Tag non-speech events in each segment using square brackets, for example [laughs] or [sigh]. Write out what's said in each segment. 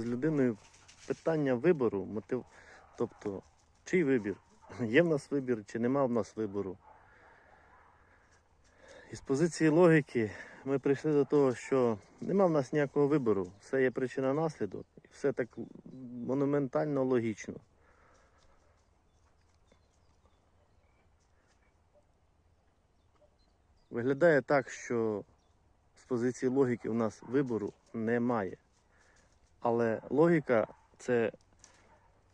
з людиною питання вибору, мотив... тобто, чий вибір? [laughs] Є в нас вибір, чи нема в нас вибору. І з позиції логіки ми прийшли до того, що нема в нас ніякого вибору. Все є причина наслідок, і все так монументально логічно. Виглядає так, що з позиції логіки у нас вибору немає. Але логіка це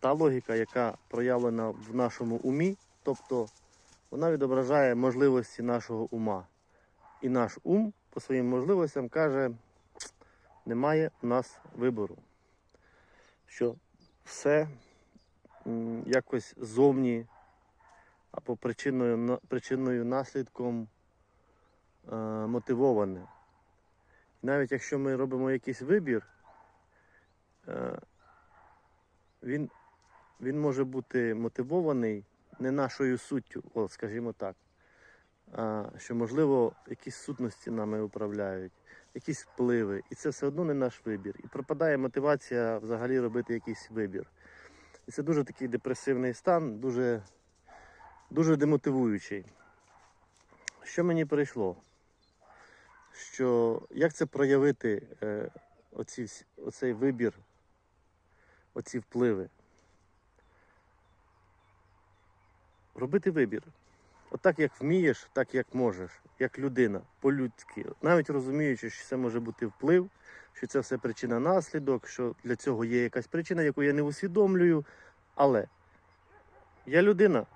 та логіка, яка проявлена в нашому умі, тобто вона відображає можливості нашого ума. І наш ум по своїм можливостям каже, немає у нас вибору. Що все якось зовні або причиною, причиною наслідком е, мотивоване. Навіть якщо ми робимо якийсь вибір, він, він може бути мотивований не нашою суттю, о, скажімо так. А, що, можливо, якісь сутності нами управляють, якісь впливи, і це все одно не наш вибір. І пропадає мотивація взагалі робити якийсь вибір. І це дуже такий депресивний стан, дуже, дуже демотивуючий. Що мені прийшло? Що як це проявити е, оці, оцей вибір, оці впливи? Робити вибір. Отак, як вмієш, так як можеш, як людина, по-людськи. Навіть розуміючи, що це може бути вплив, що це все причина наслідок, що для цього є якась причина, яку я не усвідомлюю. Але я людина,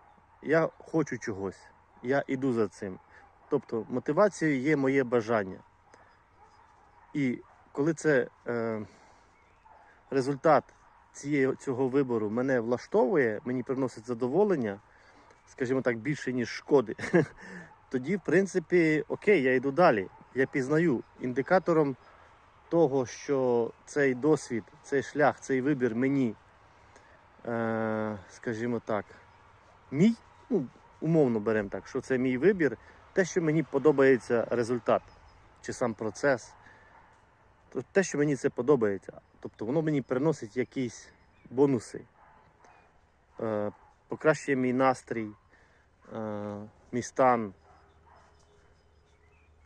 я хочу чогось, я іду за цим. Тобто мотивацією є моє бажання. І коли це е, результат цієї, цього вибору мене влаштовує, мені приносить задоволення, скажімо так, більше, ніж шкоди, [laughs] тоді, в принципі, окей, я йду далі. Я пізнаю індикатором того, що цей досвід, цей шлях, цей вибір мені, е, скажімо так, мій, ну, умовно беремо так, що це мій вибір, те, що мені подобається результат чи сам процес, те, що мені це подобається. Тобто воно мені приносить якісь бонуси, е, покращує мій настрій, е, мій стан,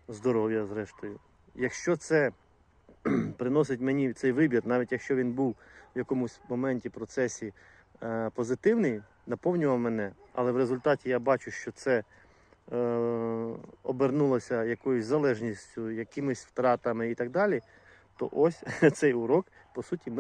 здоров'я, зрештою. Якщо це [clears throat] приносить мені цей вибір, навіть якщо він був в якомусь моменті, процесі е, позитивний, наповнював мене, але в результаті я бачу, що це е, обернулося якоюсь залежністю, якимись втратами і так далі, то ось [laughs] цей урок, по суті,